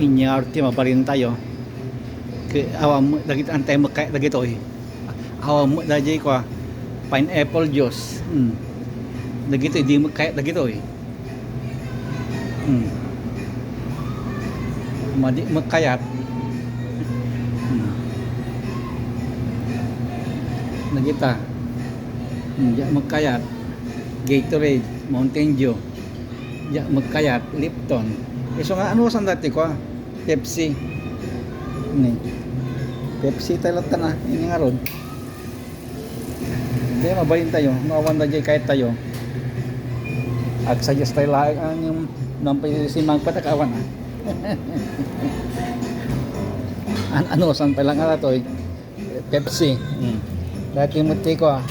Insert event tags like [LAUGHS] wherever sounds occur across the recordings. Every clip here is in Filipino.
inyarte mabalin tayo. Ke awam dagit antay makay dagit oy. Awam dajay ko pineapple juice. Hmm. dagit oy di makay dagit oy. Hmm. madi makayat hmm. dagita hmm. ya makayat Gatorade Mountain Dew. Ya magkayat Lipton iso nga ano sa dati ko ah? Pepsi. Ni Pepsi tayo na ini nga ron. Hindi mabalin tayo. Mawan na dyan kahit tayo. Ag suggest tayo lang ang yung nampay si Mang Patakawan ah. [LAUGHS] An ano saan pa lang nga to eh? Pepsi. Mm. dati mo ko ah.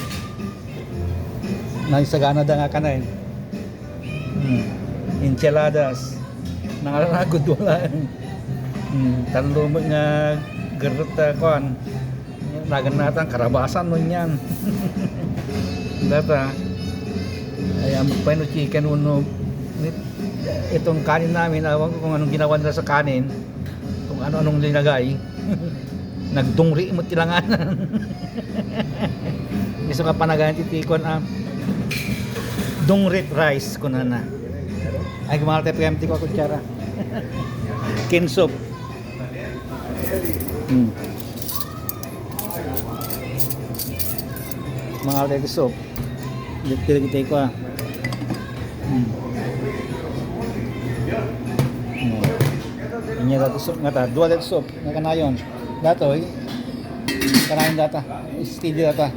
Nagsagana da nga ka na eh. Mm. enchiladas nangaragod wala. Hmm, talo mo nga gerut uh, kon nagan natan karabasan mo yan data. Ay ang pano chicken uno. Itong kanin namin awan ko kung anong ginawa nila sa kanin. Kung ano anong linagay. [LAUGHS] Nagdungri mo tilanganan. [LAUGHS] Iso ka panagayan titikon ah. Dungrit rice ko na na ay kumagal tayo preempti ko kutsara kin soup hmm. mga dito kita ko ah hmm. hmm. Inya dati soup nga ta, dua dati soup nga kanayon. Dato eh. Kanayon data. Steady data.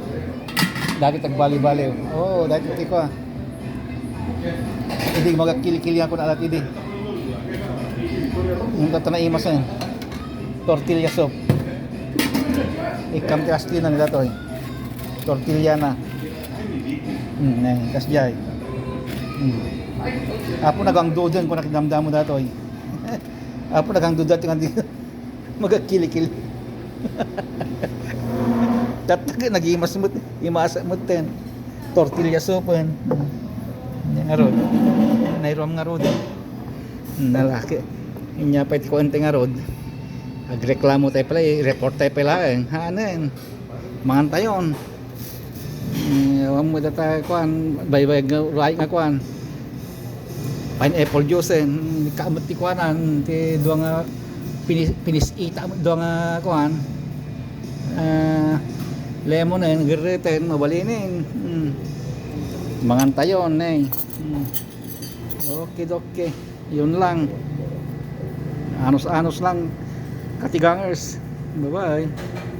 Dati tagbali-bali. Oh, dati ti ko ah. Hindi magakili-kili ako na alat hindi. Yung tata na imas eh. Tortilla soup. Ikam ti asti na nila to eh. Tortilla na. Hmm, eh, kasjay. Hmm. Apo nagang dodan ko nakidamdamo dato eh. [LAUGHS] Apo nagang dodan tingan di [LAUGHS] magakili-kili. [LAUGHS] Tatag nagimas mo, imasa mo ten. Tortilla soup eh. Yang ngarod. Nairom nga rod. Nalaki. Inya pa iti ko ente nga rod. Agreklamo tayo pala, i-report tayo pala eh. Hanan. Mangan tayon. Ewan mo data kuan, baybay nga right nga kuan. Pineapple juice eh. Kaamot ti kuanan, ti duwa nga pinis, pinis ita duwa nga kuan. Ah, lemon eh, gereten, mabalinin. Mm. Mangan tayon eh. Mm. Okay, okay. Yun lang. Anos-anos lang. Katigangers. Bye-bye.